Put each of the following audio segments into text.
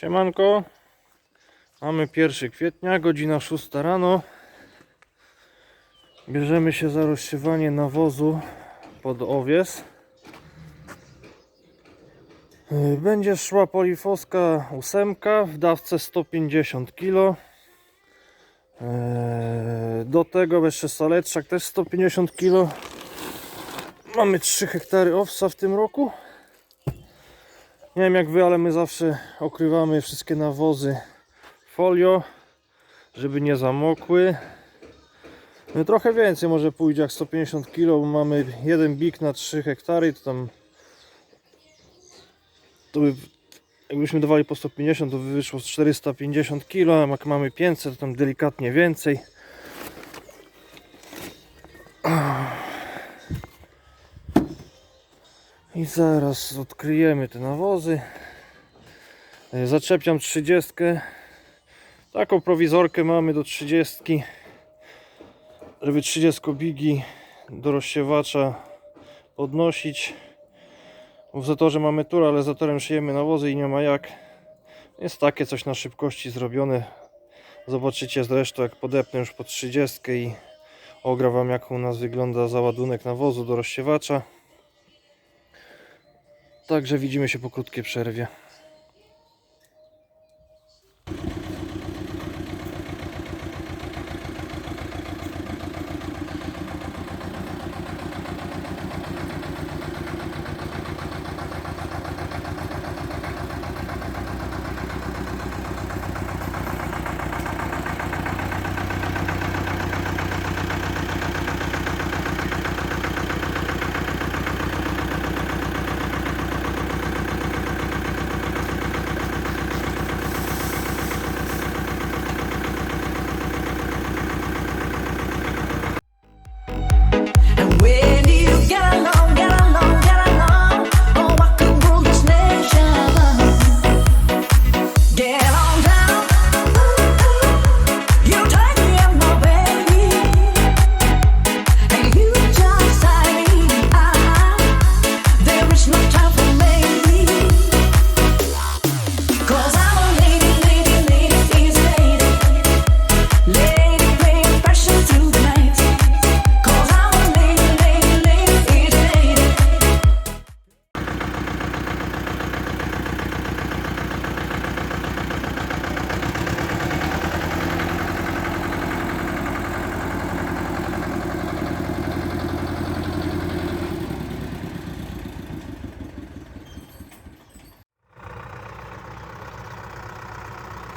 Siemanko. Mamy 1 kwietnia, godzina 6 rano. Bierzemy się za rozsiewanie nawozu pod owies. Yy, Będzie szła polifoska ósemka w dawce 150 kg. Yy, Do tego jeszcze saletrzak też 150 kg. Mamy 3 hektary owsa w tym roku. Nie wiem jak wy, ale my zawsze okrywamy wszystkie nawozy folio, żeby nie zamokły. No trochę więcej może pójdzie jak 150 kg, bo mamy jeden bik na 3 hektary, to tam to by, jakbyśmy dawali po 150 to by wyszło z 450 kg, a jak mamy 500 to tam delikatnie więcej. I zaraz odkryjemy te nawozy. E, Zaczepiam 30. Taką prowizorkę mamy do 30. Żeby 30 bigi do rozsiewacza podnosić. W zatorze mamy tur, ale zatorem szyjemy nawozy i nie ma jak. Jest takie coś na szybkości zrobione. Zobaczycie zresztą jak podepnę już po 30 i ogra wam jak u nas wygląda załadunek nawozu do rozsiewacza. Także widzimy się po krótkiej przerwie.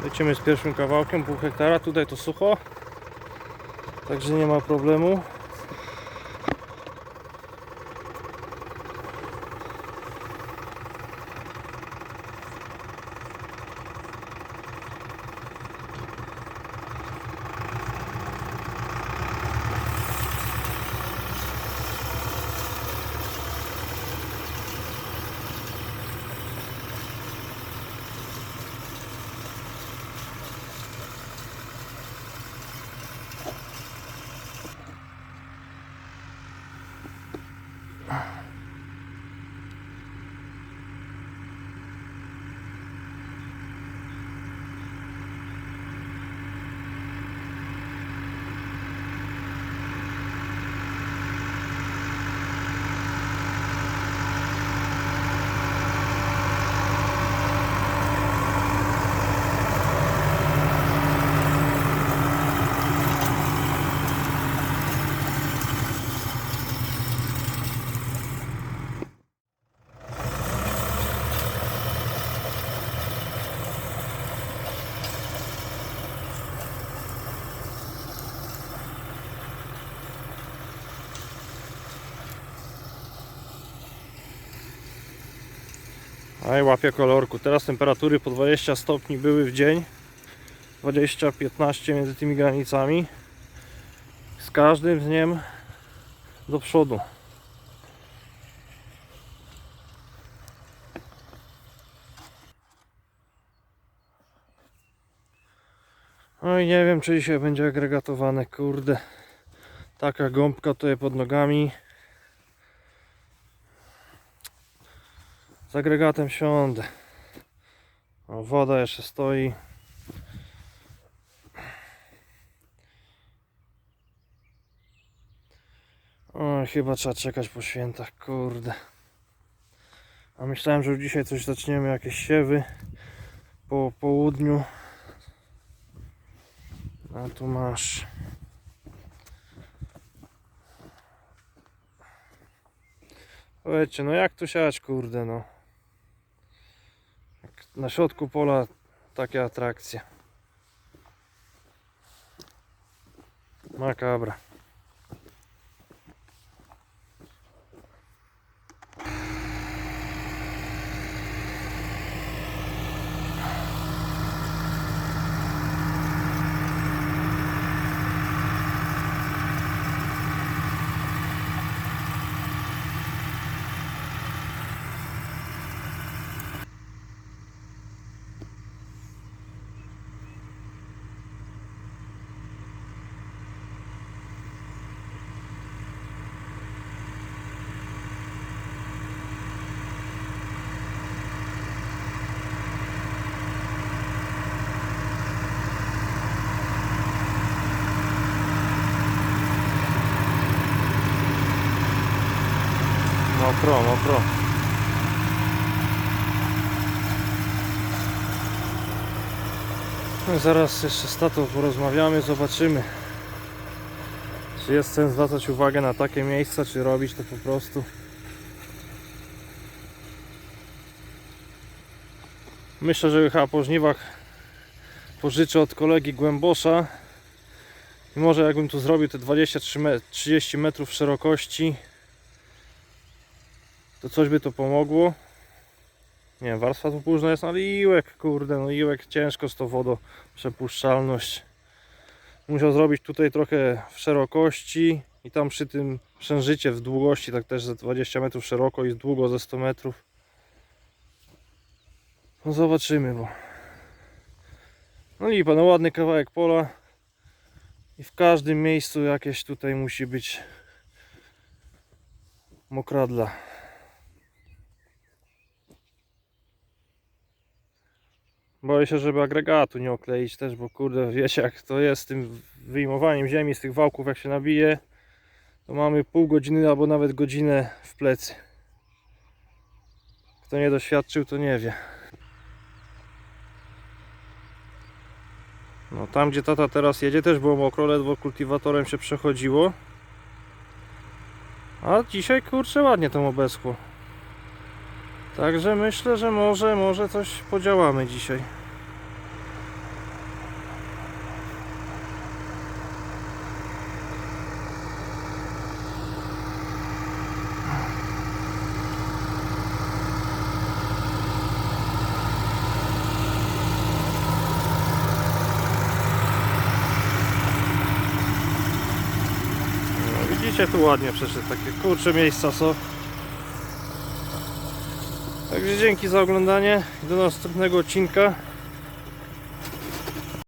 Lecimy z pierwszym kawałkiem, pół hektara. Tutaj to sucho, także nie ma problemu. Aj, łapie kolorku. Teraz temperatury po 20 stopni były w dzień. 20-15 między tymi granicami. Z każdym dniem do przodu. Oj, nie wiem, czy dzisiaj będzie agregatowane, kurde. Taka gąbka tutaj pod nogami. Z agregatem siądę. O, woda jeszcze stoi. O, chyba trzeba czekać po świętach, kurde. A myślałem, że już dzisiaj coś zaczniemy, jakieś siewy po południu. A tu masz. Powiedzcie, no jak tu siać, kurde, no. Na środku pola takie atrakcje. Makabra. Mokro, mokro. No zaraz jeszcze z tatą porozmawiamy, zobaczymy. Czy jest sens zwracać uwagę na takie miejsca, czy robić to po prostu. Myślę, że chyba po żniwach pożyczę od kolegi Głębosza. I może jakbym tu zrobił te 23 me- 30 metrów szerokości, to coś by to pomogło. Nie wiem, warstwa tu późna jest, ale iłek, kurde, no iłek ciężko z tą wodą, przepuszczalność. Musiał zrobić tutaj trochę w szerokości i tam przy tym przężycie w długości, tak też ze 20 metrów szeroko i długo ze 100 metrów. No zobaczymy, bo... No lipa, no ładny kawałek pola i w każdym miejscu jakieś tutaj musi być mokradla. Boję się, żeby agregatu nie okleić też, bo kurde, wiecie jak to jest z tym wyjmowaniem ziemi z tych wałków, jak się nabije, to mamy pół godziny albo nawet godzinę w plecy. Kto nie doświadczył, to nie wie. No tam, gdzie tata teraz jedzie, też było mokro, ledwo kultywatorem się przechodziło. A dzisiaj, kurczę, ładnie to obeschło. Także myślę, że może, może coś podziałamy dzisiaj. No, widzicie, tu ładnie przeszedł, takie kurcze miejsca są. Także dzięki za oglądanie do następnego odcinka.